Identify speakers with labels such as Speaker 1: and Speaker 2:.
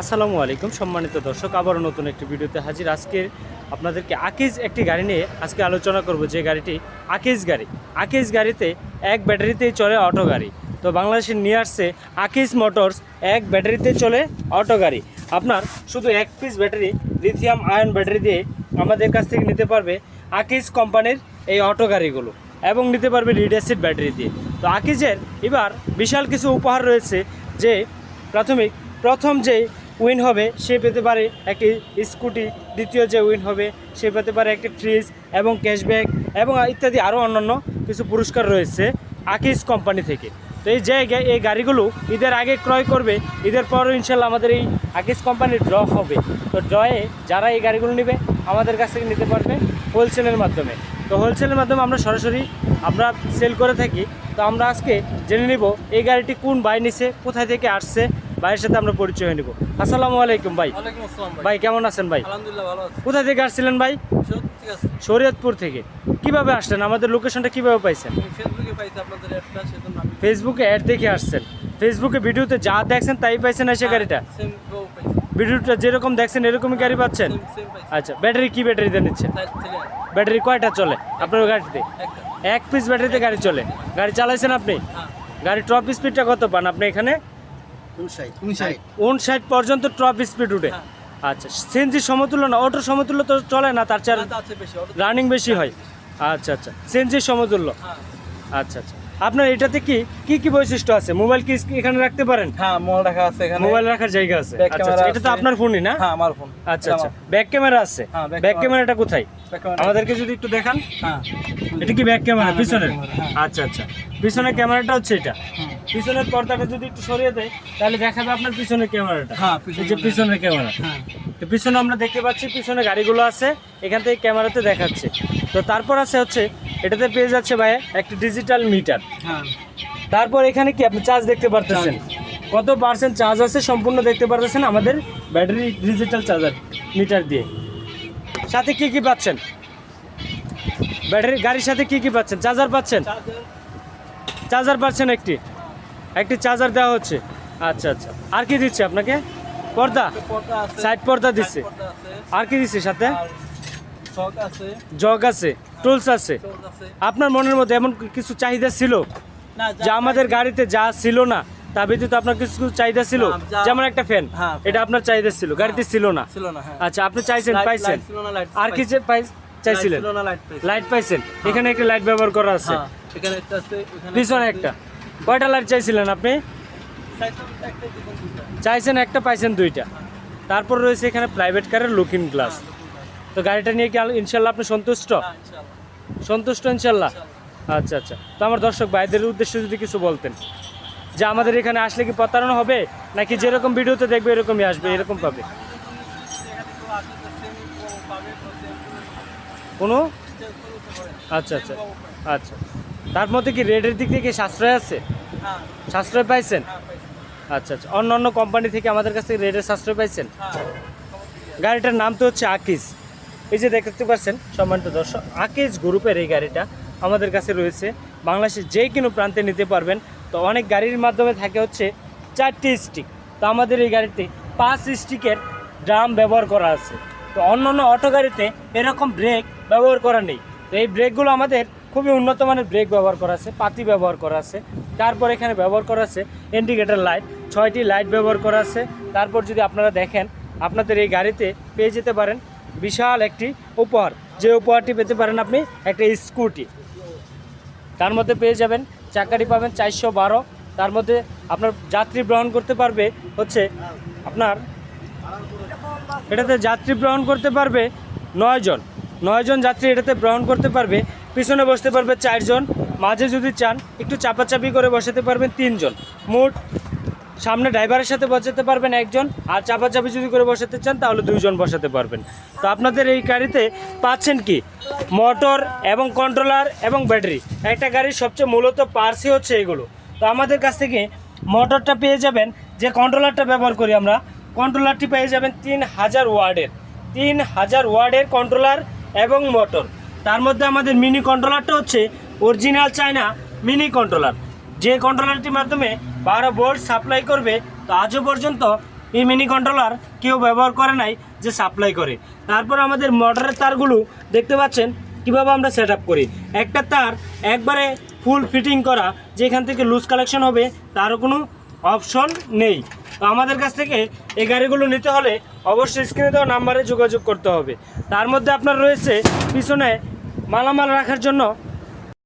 Speaker 1: আসসালামু আলাইকুম। সম্মানিত দর্শক, আবারও নতুন একটি ভিডিওতে হাজির। আজকে আপনাদেরকে আকিজ একটি গাড়ি নিয়ে আজকে আলোচনা করব যে গাড়িটি আকিজ গাড়ি। আকিজ গাড়িতে এক ব্যাটারিতেই চলে অটো গাড়ি। তো বাংলাদেশে নিয়ে আসছে আকিজ মোটরস এক ব্যাটারিতে চলে অটো গাড়ি। আপনার শুধু এক piece battery, lithium ion battery দিয়ে আমাদের কাছ থেকে নিতে পারবে আকিজ কোম্পানির এই অটো গাড়িগুলো এবং নিতে পারবে লিড অ্যাসিড ব্যাটারি দিয়ে। তো আকিজের এবার বিশাল কিছু উপহার রয়েছে যে প্রাথমিক, প্রথম যে উইন হবে, সে পেতে পারে একটি স্কুটি, দ্বিতীয় যে উইন হবে, সে পেতে পারে একটি ফ্রিজ এবং ক্যাশব্যাক এবং ইত্যাদি আরও অন্যান্য কিছু পুরস্কার রয়েছে আকিজ কোম্পানি থেকে। তো এই জায়গায় এই গাড়িগুলো ঈদের আগে ক্রয় করবে, ঈদের পরও ইনশাল্লাহ আমাদের এই আকিজ কোম্পানির ড্র হবে। তো ড্রয়ে যারা এই গাড়িগুলো নেবে, আমাদের কাছ থেকে নিতে পারবে হোলসেলের মাধ্যমে। তো হোলসেলের মাধ্যমে আমরা সরাসরি আমরা সেল করে থাকি। তো আমরা আজকে জেনে নিব এই গাড়িটি কোন বাই নিছে, কোথায় থেকে আসছে ভাইয়ের সাথে আমরা পরিচয় হয়ে নিব। আসসালামু আলাইকুম ভাই।
Speaker 2: ভাই।
Speaker 1: কেমন আছেন ভাই? কোথা থেকে আসছিলেন ভাই? শরীয়তপুর থেকে। কীভাবে আসলেন? আমাদের লোকেশনটা কীভাবে পাইছেন?
Speaker 2: ফেসবুকে
Speaker 1: অ্যাড দেখে আসছেন। ফেসবুকে ভিডিওতে যা দেখছেন তাই পাইছেন এসে গাড়িটা?
Speaker 2: সেম গো পাইছি।
Speaker 1: ভিডিওটা যেরকম দেখছেন এরকমই গাড়ি পাচ্ছেন?
Speaker 2: সেম পাইছি।
Speaker 1: আচ্ছা ব্যাটারি কি ব্যাটারিতে নিচ্ছেন? ব্যাটারি কয়টা চলে? আপনার গাড়িতে? এক পিস ব্যাটারিতে গাড়ি চলে। গাড়ি চালাইছেন আপনি?
Speaker 2: হ্যাঁ।
Speaker 1: গাড়ি টপ স্পিডটা কত পান আপনি এখানে?
Speaker 2: উনষাট।
Speaker 1: পর্যন্ত টপ স্পিড উঠে। আচ্ছা সিএনজি সমতুল্য না অটো সমতুল্য তো চলে না তার
Speaker 2: ওটা
Speaker 1: রানিং বেশি হয়। আচ্ছা আচ্ছা। সিএনজি সমতুল্য।
Speaker 2: হ্যাঁ।
Speaker 1: আচ্ছা আচ্ছা। আপনার এটাতে কি কি কি বৈশিষ্ট্য আছে? মোবাইল কি এখানে রাখতে পারেন?
Speaker 2: হ্যাঁ মোবাইল রাখা আছে এখানে।
Speaker 1: মোবাইল রাখার জায়গা আছে। আচ্ছা আচ্ছা, এটা তো আপনার ফোনই না?
Speaker 2: হ্যাঁ আমার ফোন
Speaker 1: আচ্ছা আচ্ছা। ব্যাক ক্যামেরা আছে?
Speaker 2: হ্যাঁ,
Speaker 1: ব্যাক ক্যামেরাটা কোথায়? আমাদেরকে যদি একটু দেখান।
Speaker 2: হ্যাঁ।
Speaker 1: এটা কি ব্যাক ক্যামেরা পিছনের?
Speaker 2: হ্যাঁ।
Speaker 1: আচ্ছা আচ্ছা। পিছনের ক্যামেরাটা হচ্ছে এটা। পিছনের পর্দাটা যদি একটু সরিয়ে দেয় তাহলে দেখা যাবে আপনার পিছনের ক্যামেরাটা
Speaker 2: হ্যাঁ
Speaker 1: এই যে পিছনের ক্যামেরা
Speaker 2: হ্যাঁ।
Speaker 1: তো পিছনে আমরা দেখতে পাচ্ছি পিছনে গাড়িগুলো আছে। এখান থেকে ক্যামেরাতে দেখাচ্ছে। তো তারপর আছে হচ্ছে এটাতে পেয়ে যাচ্ছে ভাই একটি ডিজিটাল মিটার
Speaker 2: হ্যাঁ।
Speaker 1: তারপর এখানে কি আপনি চার্জ দেখতে পারতেছেন? কত পার্সেন্ট চার্জ আছে সম্পূর্ণ দেখতে পারতেছেন আমাদের ব্যাটারি ডিজিটাল চার্জার মিটার দিয়ে। সাথে কি কি পাচ্ছেন? ব্যাটারি গাড়ির সাথে কি কি পাচ্ছেন? চার্জার পাচ্ছেন?
Speaker 2: চার্জার
Speaker 1: পাচ্ছেন একটি। একটি চার্জার দেওয়া হচ্ছে। আচ্ছা আচ্ছা। আর কি দিচ্ছে আপনাকে? পর্দা?
Speaker 2: পর্দা
Speaker 1: সাইড পর্দা দিচ্ছে। আর কি দিচ্ছে সাথে? জগ আছে। টুলস আছে। আপনার মনের মধ্যে এমন কিছু চাহিদা ছিল? যা আমাদের গাড়িতে যা ছিল না তা ব্যতীত আপনার কিছু কিছু চাহিদা ছিল? যেমন একটা ফ্যান
Speaker 2: হ্যাঁ,
Speaker 1: এটা আপনার চাহিদা ছিল গাড়িতে ছিল না।
Speaker 2: হ্যাঁ।
Speaker 1: আচ্ছা আপনি চাইছেন পাইছেন? আর কি চাইছিলেন?
Speaker 2: লাইট
Speaker 1: পাইছেন। এখানে একটা লাইট ব্যবহার করা আছে।
Speaker 2: হ্যাঁ
Speaker 1: পিছনে একটা কয়টা লাইট চাইছিলেন আপনি? চাইছেন একটা পাইছেন দুইটা। তারপর রয়েছে এখানে প্রাইভেট কারের লুকিং গ্লাস তো গাড়িটা নিয়ে কি ইনশাল্লাহ আপনি সন্তুষ্ট?
Speaker 2: হ্যাঁ,
Speaker 1: সন্তুষ্ট ইনশাল্লাহ? আচ্ছা আচ্ছা। তো আমার দর্শক ভাইদের উদ্দেশ্যে যদি কিছু বলতেন যে আমাদের এখানে আসলে কি প্রতারণা হবে নাকি যেরকম ভিডিওতে দেখবে এরকমই আসবে এরকম পাবে? কোনো? আচ্ছা আচ্ছা। আচ্ছা। তার মধ্যে কি রেটের দিক থেকে সাশ্রয় আছে? সাশ্রয় পাইছেন? আচ্ছা আচ্ছা। অন্য অন্য কোম্পানি থেকে আমাদের কাছ থেকে রেটের সাশ্রয় পাইছেন? গাড়িটার নাম তো হচ্ছে আকিজ এই যে দেখতে পাচ্ছেন, সম্মানিত দর্শক আকিজ গ্রুপের এই গাড়িটা আমাদের কাছে রয়েছে। বাংলাদেশের যে কোনো প্রান্তে নিতে পারবেন। তো অনেক গাড়ির মাধ্যমে থাকে হচ্ছে চারটি স্টিক তো আমাদের এই গাড়িতে পাঁচ স্টিকের ড্রাম ব্যবহার করা আছে। তো অন্য অন্য অটো গাড়িতে এরকম ব্রেক ব্যবহার করা নেই। তো এই ব্রেকগুলো আমাদের খুবই উন্নত মানের ব্রেক ব্যবহার করা আছে, পাতি ব্যবহার করা আছে। তারপর এখানে ব্যবহার করা আছে ইন্ডিকেটার লাইট ছয়টি লাইট ব্যবহার করা আছে। তারপর যদি আপনারা দেখেন, আপনাদের এই গাড়িতে পেয়ে যেতে পারেন বিশাল একটি উপহার। যে উপহারটি পেতে পারেন আপনি একটা স্কুটি। তার মধ্যে পেয়ে যাবেন, চাকাটি পাবেন চারশো বারো। তার মধ্যে আপনার যাত্রী গ্রহণ করতে পারবে হচ্ছে আপনার এটাতে যাত্রী গ্রহণ করতে পারবে নয়জন। নয়জন যাত্রী এটাতে গ্রহণ করতে পারবে। পিছনে বসতে পারবে চারজন। মাঝে যদি চান, একটু চাপাচাপি করে বসাতে পারবেন তিনজন। মোট সামনে ড্রাইভারের সাথে বসাতে পারবেন একজন, আর চাপাচাপি যদি করে বসাতে চান, তাহলে দুইজন বসাতে পারবেন। তো আপনাদের এই গাড়িতে পাচ্ছেন কি? মোটর এবং কন্ট্রোলার এবং ব্যাটারি। একটা গাড়ির সবচেয়ে মূলত পার্সই হচ্ছে এগুলো। তো আমাদের কাছ থেকে মোটরটা পেয়ে যাবেন, যে কন্ট্রোলারটা ব্যবহার করি আমরা। কন্ট্রোলারটি পেয়ে যাবেন তিন হাজার ওয়ার্ডের। তিন হাজার ওয়ার্ডের কন্ট্রোলার এবং মোটর। তার মধ্যে আমাদের মিনি কন্ট্রোলারটা হচ্ছে অরিজিনাল চায়না মিনি কন্ট্রোলার। যে কন্ট্রোলারটির মাধ্যমে বারো ভোল্ট সাপ্লাই করবে, তো আজও পর্যন্ত এই মিনি কন্ট্রোলার কেউ ব্যবহার করে নাই যে সাপ্লাই করে। তারপর আমাদের মোটরের তারগুলো দেখতে পাচ্ছেন, কীভাবে আমরা সেট করি। একটা তার একবারে ফুল ফিটিং করা, যেখান থেকে লুজ কালেকশন হবে, তারও কোনো অপশন নেই। তো আমাদের কাছ থেকে এই গাড়িগুলো নিতে হলে অবশ্যই স্ক্রিনে দেওয়া নাম্বারে যোগাযোগ করতে হবে। তার মধ্যে আপনার রয়েছে পিছনে মালামাল রাখার জন্য